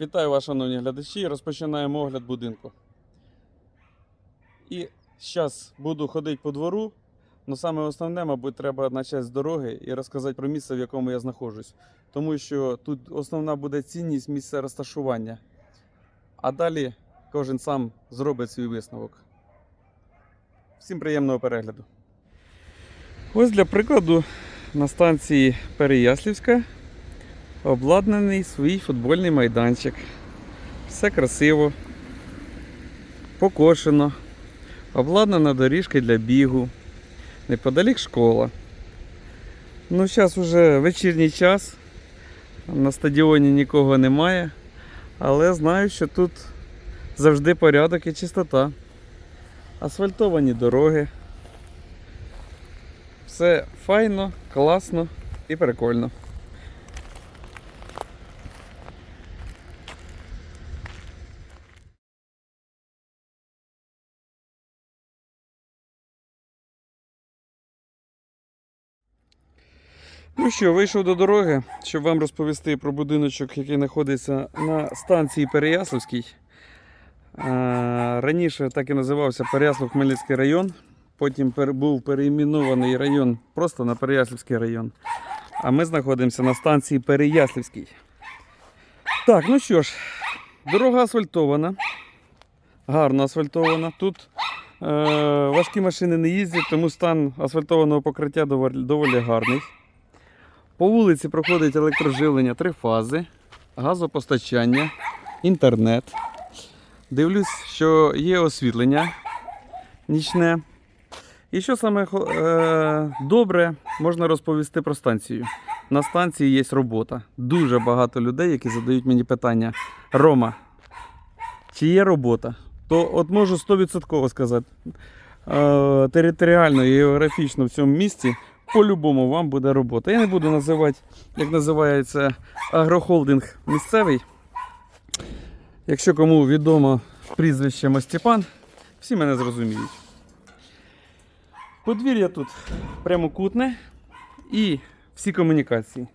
Вітаю вас, шановні глядачі. Розпочинаємо огляд будинку. І зараз буду ходити по двору. але саме основне, мабуть, треба почати з дороги і розказати про місце, в якому я знаходжусь. Тому що тут основна буде цінність місця розташування. А далі кожен сам зробить свій висновок. Всім приємного перегляду. Ось для прикладу на станції Переяслівська обладнаний свій футбольний майданчик. Все красиво, покошено, обладнана доріжка для бігу, неподалік школа. Ну, зараз вже вечірній час, на стадіоні нікого немає, але знаю, що тут завжди порядок і чистота. Асфальтовані дороги. Все файно, класно і прикольно. Ну що, вийшов до дороги, щоб вам розповісти про будиночок, який знаходиться на станції Переяславській. Раніше так і називався Переяслав Хмельницький район. Потім був переіменований район просто на Переяславський район. А ми знаходимося на станції Переяславській. Так, ну що ж, дорога асфальтована. Гарно асфальтована. Тут е, важкі машини не їздять, тому стан асфальтованого покриття доволі гарний. По вулиці проходить електроживлення три фази, газопостачання, інтернет. Дивлюсь, що є освітлення нічне. І що саме е, добре, можна розповісти про станцію. На станції є робота. Дуже багато людей, які задають мені питання: Рома, чи є робота? То от можу 100% сказати. Е, територіально і географічно в цьому місці по-любому вам буде робота. Я не буду називати, як називається агрохолдинг місцевий. Якщо кому відомо прізвище Мостіпан, всі мене зрозуміють. Подвір'я тут прямокутне і всі комунікації.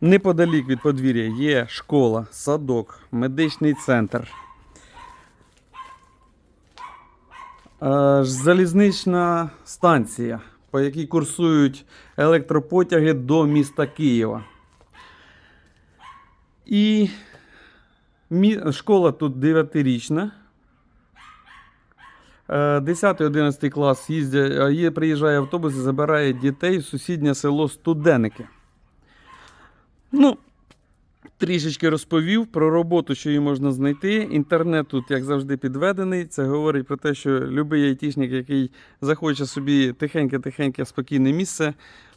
Неподалік від подвір'я є школа, садок, медичний центр. Е, Залізнична станція, по якій курсують електропотяги до міста Києва. І школа тут 9-річна. 10-11 клас їздять, приїжджає автобус і забирає дітей в сусіднє село Студеники. Ну, трішечки розповів про роботу, що її можна знайти. Інтернет тут, як завжди, підведений. Це говорить про те, що будь-який айтішник, який захоче собі тихеньке-тихеньке, спокійне місце,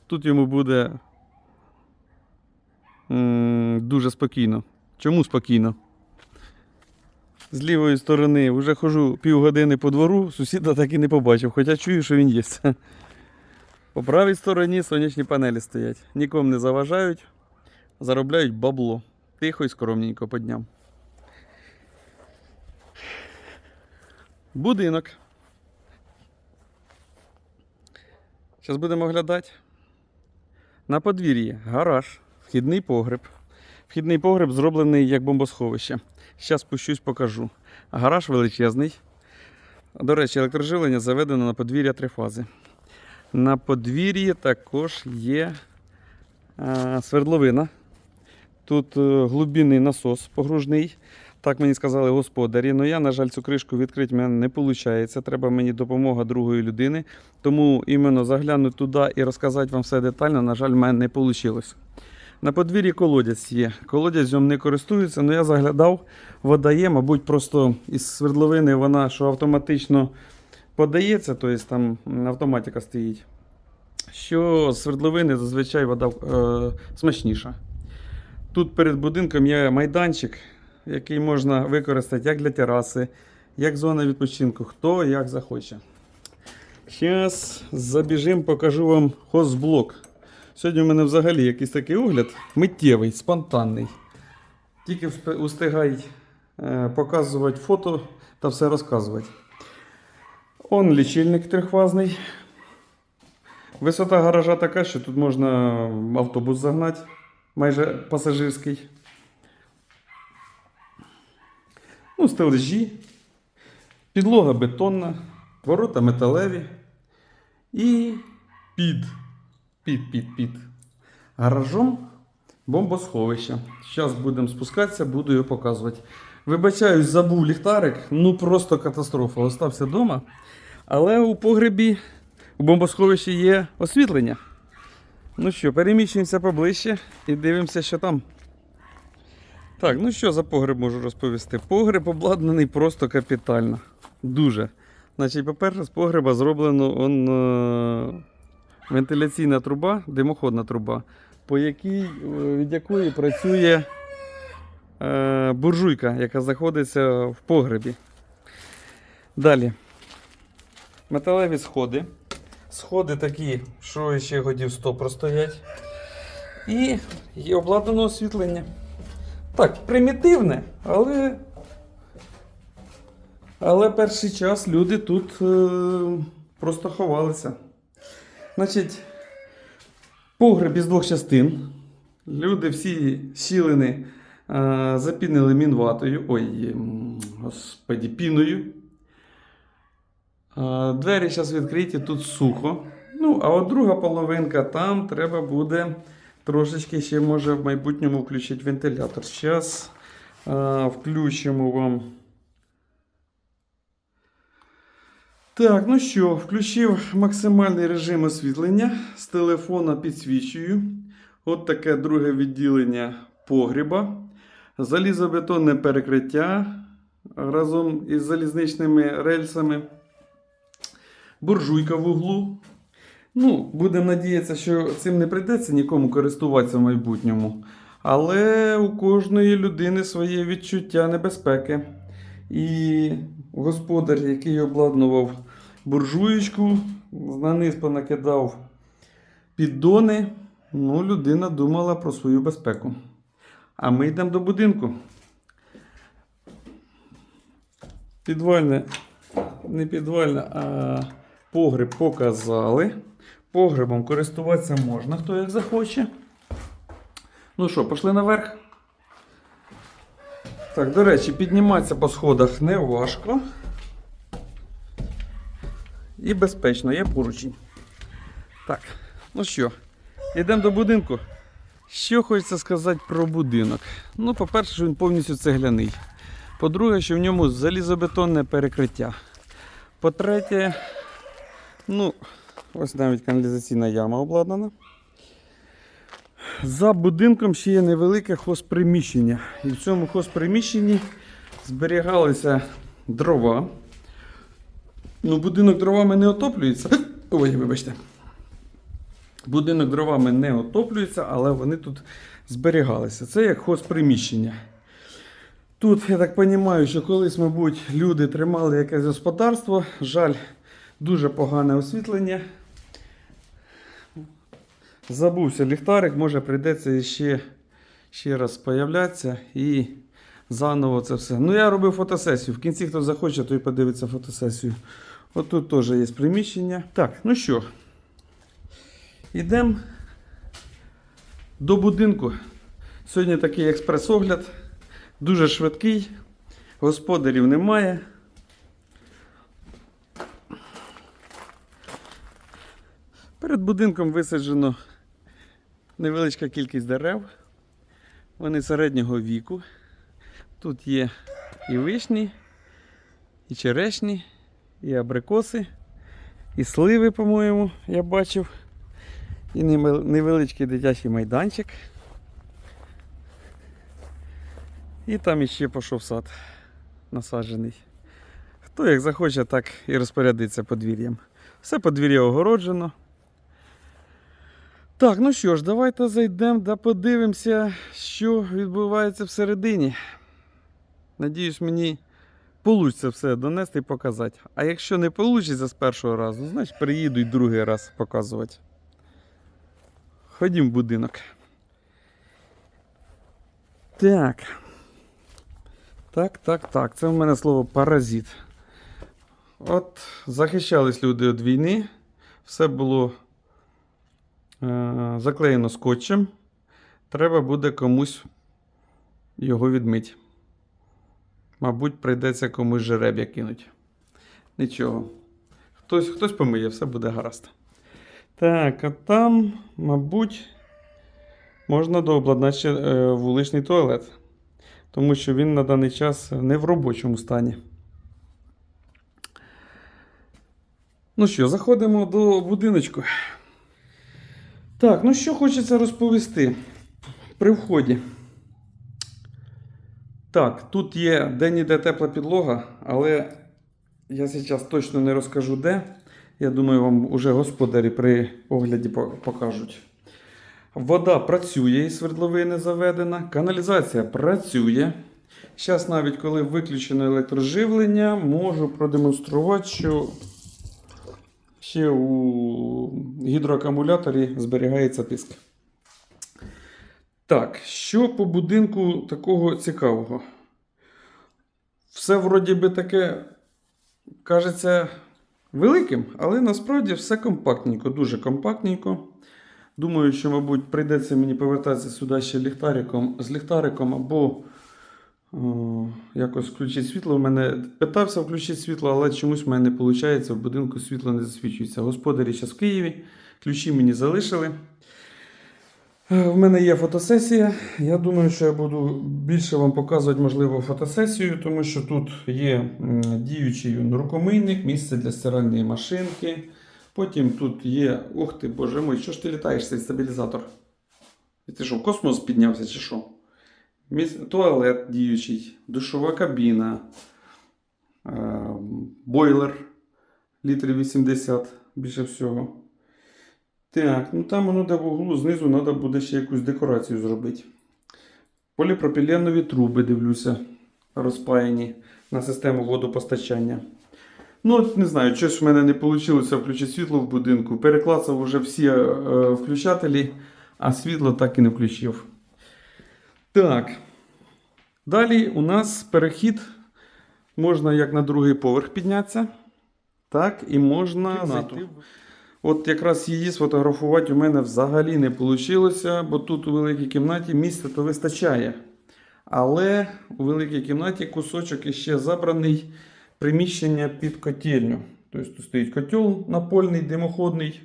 тут йому буде дуже спокійно. Чому спокійно? З лівої сторони вже хожу півгодини по двору, сусіда так і не побачив, хоча чую, що він є. По правій стороні сонячні панелі стоять. Нікому не заважають, заробляють бабло. Тихо і скромненько по дням. Будинок. Зараз будемо оглядати. На подвір'ї гараж, вхідний погреб. Вхідний погреб зроблений як бомбосховище. Зараз спущусь, покажу. Гараж величезний. До речі, електроживлення заведено на подвір'я три фази. На подвір'ї також є е, свердловина. Тут е, глибинний насос погружний. Так мені сказали господарі. Ну я, на жаль, цю кришку відкрити в мене не виходить. Треба мені допомога другої людини. Тому іменно заглянути туди і розказати вам все детально, на жаль, в мене не вийшло. На подвір'ї колодязь є. Колодязем не користуються, але я заглядав, вода є, мабуть, просто із свердловини вона що автоматично подається, тобто там автоматика стоїть. Що з свердловини зазвичай вода е, смачніша. Тут перед будинком є майданчик, який можна використати як для тераси, як зона відпочинку, хто як захоче. Зараз забіжимо, покажу вам хозблок. Сьогодні у мене взагалі якийсь такий огляд миттєвий, спонтанний. Тільки устигай е, показувати фото та все розказувати. Он лічильник трьохфазний. Висота гаража така, що тут можна автобус загнати, майже пасажирський. ну, стележі, підлога бетонна, ворота металеві і під, під, під, під гаражом бомбосховище. Зараз будемо спускатися, буду його показувати. Вибачаюсь, забув ліхтарик, ну просто катастрофа. Остався вдома. Але у погребі у бомбосховищі є освітлення. Ну що, переміщуємося поближче і дивимося, що там. Так, ну що за погреб можу розповісти? Погреб обладнаний просто капітально. Дуже. Значить, по-перше, з погреба зроблено он, е, вентиляційна труба, димоходна труба, по якій, е, від якої працює е, буржуйка, яка знаходиться в погребі. Далі. Металеві сходи. Сходи такі, що ще годів 100 простоять. І є обладнано освітлення. Так, примітивне, але. Але перший час люди тут е, просто ховалися. Значить, погреб із двох частин. Люди всі щілини е, запінили мінватою. Ой, господі, піною. Е, Двері зараз відкриті, тут сухо. Ну, а от друга половинка, там треба буде трошечки ще може в майбутньому включити вентилятор. Зараз включимо вам. Так, ну що, включив максимальний режим освітлення. З телефона підсвічую. От таке друге відділення погріба. Залізобетонне перекриття разом із залізничними рельсами. Буржуйка в углу. Ну, будемо надіятися, що цим не прийдеться нікому користуватися в майбутньому. Але у кожної людини своє відчуття небезпеки. І господар, який обладнував буржуєчку, на низ понакидав піддони. Ну, людина думала про свою безпеку. А ми йдемо до будинку. Підвальне, не підвальне, а погреб показали. Погребом користуватися можна, хто як захоче. Ну що, пішли наверх. Так, до речі, підніматися по сходах не важко. І безпечно, є поручень. Так, ну що, йдемо до будинку. Що хочеться сказати про будинок? Ну, по-перше, він повністю цегляний. По-друге, що в ньому залізобетонне перекриття. По-третє, ну, ось навіть каналізаційна яма обладнана. За будинком ще є невелике хозприміщення. І в цьому хозприміщенні зберігалися дрова. Ну, будинок дровами не отоплюється. Ой, вибачте. Будинок дровами не отоплюється, але вони тут зберігалися. Це як хозприміщення. Тут, я так розумію, що колись, мабуть, люди тримали якесь господарство. Жаль, дуже погане освітлення. Забувся ліхтарик, може прийдеться ще, ще раз появлятися і заново це все. Ну, я робив фотосесію. В кінці, хто захоче, той подивиться фотосесію. От тут теж є приміщення. Так, ну що, йдемо до будинку. Сьогодні такий експрес-огляд. Дуже швидкий. Господарів немає. Перед будинком висаджено невеличка кількість дерев. Вони середнього віку. Тут є і вишні, і черешні, і абрикоси, і сливи, по-моєму, я бачив. І невеличкий дитячий майданчик. І там іще пішов сад насаджений. Хто як захоче, так і розпорядиться подвір'ям. Все подвір'я огороджено. Так, ну що ж, давайте зайдемо да подивимося, що відбувається всередині. Надіюсь, мені вийде все донести і показати. А якщо не вийде з першого разу, значить приїду і другий раз показувати. Ходім в будинок. Так. Так, так, так. Це в мене слово паразит. От захищались люди від війни. Все було заклеєно скотчем. Треба буде комусь його відмити. Мабуть, прийдеться комусь жереб'я кинуть. Нічого. Хтось, хтось помиє, все буде гаразд. Так, а там, мабуть, можна дообладнати ще е, вуличний туалет. Тому що він на даний час не в робочому стані. Ну що, заходимо до будиночку. Так, ну що хочеться розповісти при вході. Так, тут є де-ніде тепла підлога, але я зараз точно не розкажу де. Я думаю, вам уже господарі при огляді покажуть. Вода працює і свердловини заведена, каналізація працює. Зараз, навіть коли виключено електроживлення, можу продемонструвати, що ще у гідроакумуляторі зберігається тиск. Так, що по будинку такого цікавого? Все вроді би таке кажеться великим, але насправді все компактненько, дуже компактненько. Думаю, що, мабуть, прийдеться мені повертатися сюди ще ліхтариком, з ліхтариком або якось включити світло. У мене питався включити світло, але чомусь в мене не виходить. В будинку світло не засвічується. Господарі зараз в Києві, ключі мені залишили. Е, В мене є фотосесія. Я думаю, що я буду більше вам показувати, можливо, фотосесію, тому що тут є діючий рукомийник, місце для стиральної машинки. Потім тут є. Ух ти, боже мой, що ж ти літаєш цей стабілізатор? І Ти що, в космос піднявся чи що? Туалет діючий, душова кабіна, е, бойлер літрів 80 більше всього. Так, ну там воно де в углу знизу треба буде ще якусь декорацію зробити. Поліпропіленові труби, дивлюся, розпаяні на систему водопостачання. Ну, не знаю, щось в мене не вийшло включити світло в будинку. Переклацав вже всі е, включателі, а світло так і не включив. Так. Далі у нас перехід. Можна як на другий поверх піднятися, так, і можна зайти. От якраз її сфотографувати у мене взагалі не вийшло, бо тут у великій кімнаті місця то вистачає. Але у великій кімнаті кусочок іще забраний приміщення під котельню. Тобто тут стоїть котел напольний, димоходний,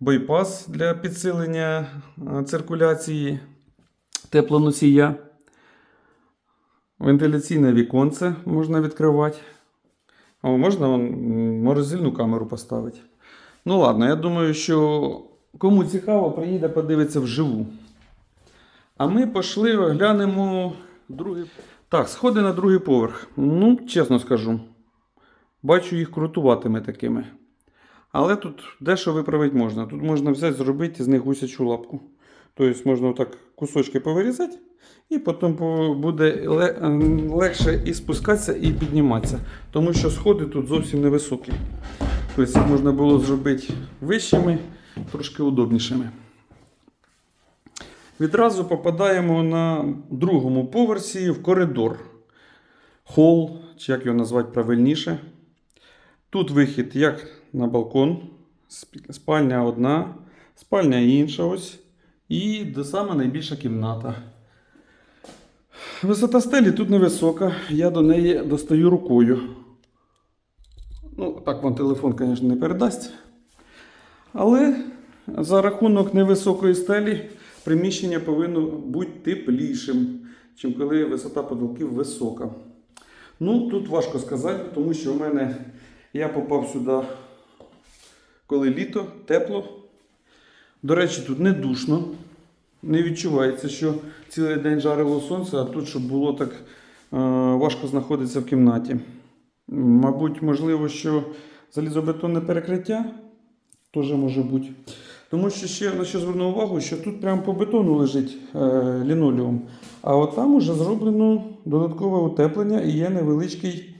бойпас для підсилення е, циркуляції теплоносія. Вентиляційне віконце можна відкривати. О, можна вон, морозильну камеру поставити. Ну ладно, я думаю, що кому цікаво, приїде подивиться вживу. А ми пішли, оглянемо другий. Так, сходи на другий поверх. Ну, чесно скажу, бачу їх крутуватими такими. Але тут дещо виправити можна. Тут можна взяти, зробити з них гусячу лапку. Тобто можна отак кусочки повирізати, і потім буде ем, легше і спускатися, і підніматися. Тому що сходи тут зовсім невисокі. Тобто можна було зробити вищими, трошки удобнішими. Відразу попадаємо на другому поверсі в коридор. Хол, чи як його назвати правильніше. Тут вихід як на балкон, спальня одна, спальня інша ось. І до саме найбільша кімната. Висота стелі тут невисока, я до неї достаю рукою. Ну, так вам телефон, звісно, не передасть. Але за рахунок невисокої стелі приміщення повинно бути теплішим, чим коли висота потолків висока. Ну, тут важко сказати, тому що в мене я попав сюди, коли літо, тепло. До речі, тут не душно. Не відчувається, що цілий день жарило сонце, а тут, щоб було так е, важко знаходитися в кімнаті. Мабуть, можливо, що залізобетонне перекриття теж може бути. Тому що ще на що звернув увагу, що тут прямо по бетону лежить е, лінолеум, а от там уже зроблено додаткове утеплення і є невеличкий,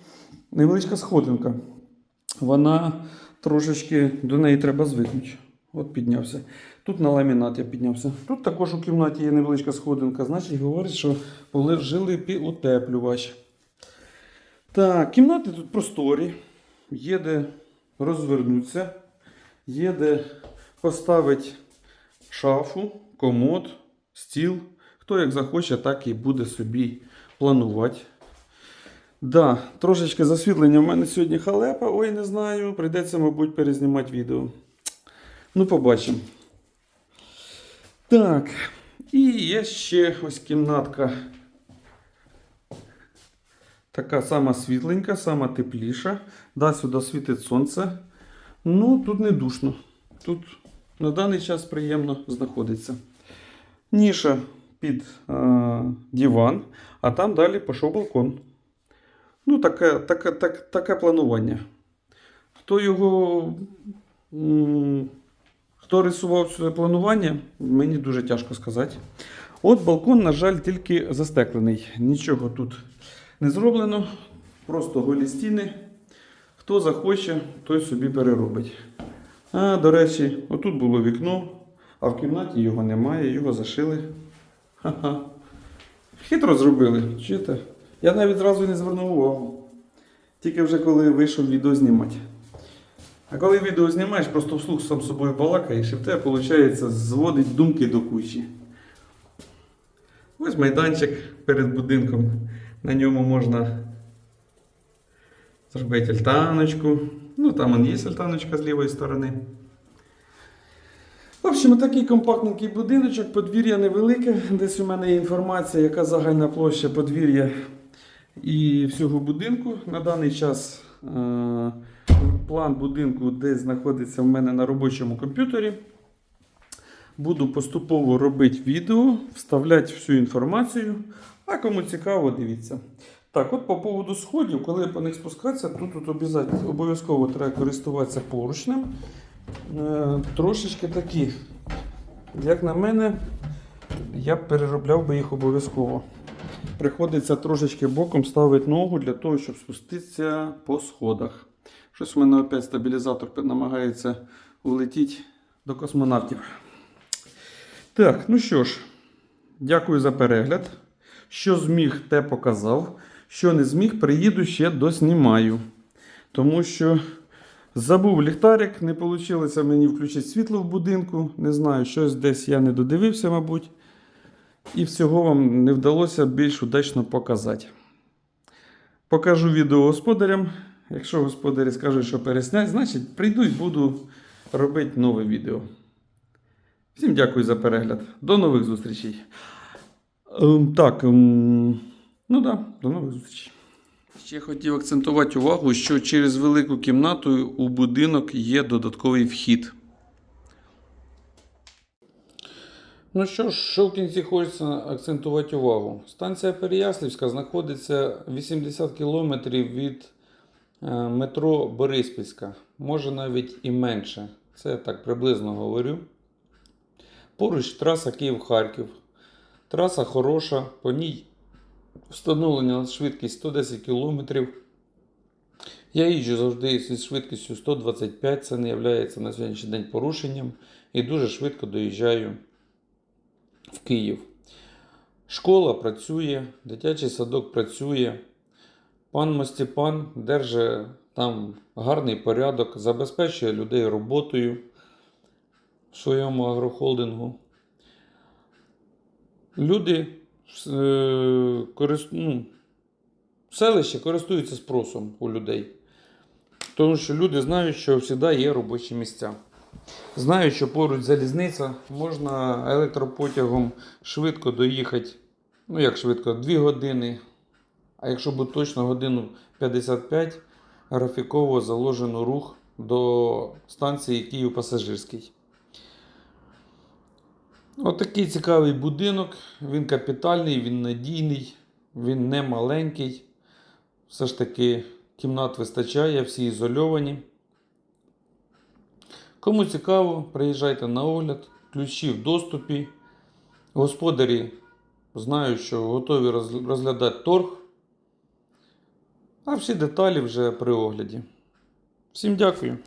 невеличка сходинка. Вона трошечки до неї треба звикнути. От піднявся. Тут на ламінат я піднявся. Тут також у кімнаті є невеличка сходинка, значить говорить, що положили утеплювач. Так, кімнати тут просторі. Є де розвернутися, є де поставити шафу, комод, стіл. Хто як захоче, так і буде собі планувати. Да, трошечки засвітлення в мене сьогодні халепа. Ой, не знаю. Прийдеться, мабуть, перезнімати відео. Ну, побачимо. Так. І є ще ось кімнатка. Така сама світленька, сама тепліша. Да, сюди світить сонце. Ну, тут не душно. Тут на даний час приємно знаходиться. Ніша під е, диван, а там далі пішов балкон. Ну, таке, таке, так, таке планування. Хто його. Хто рисував це планування, мені дуже тяжко сказати. От балкон, на жаль, тільки застеклений. Нічого тут не зроблено. Просто голі стіни. Хто захоче, той собі переробить. А, до речі, отут було вікно, а в кімнаті його немає, його зашили. Ха-ха. Хитро зробили, чуєте? Я навіть зразу не звернув увагу. Тільки вже коли вийшов відео знімати. А коли відео знімаєш, просто вслух сам собою балакаєш, і в тебе, виходить, зводить думки до кучі. Ось майданчик перед будинком. На ньому можна зробити альтаночку. Ну, там є альтаночка з лівої сторони. В общем, такий компактненький будиночок, подвір'я невелике. Десь у мене є інформація, яка загальна площа подвір'я і всього будинку. На даний час е- план будинку десь знаходиться в мене на робочому комп'ютері. Буду поступово робити відео, вставляти всю інформацію. А кому цікаво, дивіться. Так, от по поводу сходів, коли по них спускатися, тут, тут обов'язково- обов'язково треба користуватися поручнем. Е, трошечки такі. Як на мене, я переробляв би їх обов'язково. Приходиться трошечки боком ставити ногу для того, щоб спуститися по сходах. Щось в мене опять стабілізатор намагається улетіти до космонавтів. Так, ну що ж, дякую за перегляд. Що зміг, те показав. Що не зміг, приїду ще доснімаю. Тому що забув ліхтарик, не вийшло мені включити світло в будинку. Не знаю, щось десь я не додивився, мабуть. І всього вам не вдалося більш удачно показати. Покажу відео господарям. Якщо господарі скажуть, що переснять, значить прийду і буду робити нове відео. Всім дякую за перегляд. До нових зустрічей. Ем, так, ем, ну так, да, до нових зустрічей. Ще хотів акцентувати увагу, що через велику кімнату у будинок є додатковий вхід. Ну що ж, що в кінці хочеться акцентувати увагу. Станція Переяслівська знаходиться 80 кілометрів від метро Бориспільська. Може навіть і менше. Це я так приблизно говорю. Поруч траса Київ-Харків. Траса хороша, по ній встановлена швидкість 110 км. Я їжджу завжди зі швидкістю 125, це не є на сьогоднішній день порушенням. І дуже швидко доїжджаю в Київ. Школа працює, дитячий садок працює. Пан Мостіпан держить там гарний порядок, забезпечує людей роботою в своєму агрохолдингу. Люди е, корис... ну, селище користуються спросом у людей. Тому що люди знають, що завжди є робочі місця. Знають, що поруч залізниця, можна електропотягом швидко доїхати. Ну, як швидко, 2 години. А якщо бути точно, годину 55 графіково заложено рух до станції Київ Пасажирський. Отакий цікавий будинок. Він капітальний, він надійний, він не маленький. Все ж таки кімнат вистачає, всі ізольовані. Кому цікаво, приїжджайте на огляд, ключі в доступі. Господарі знають, що готові розглядати торг. А всі деталі вже при огляді. Всім дякую.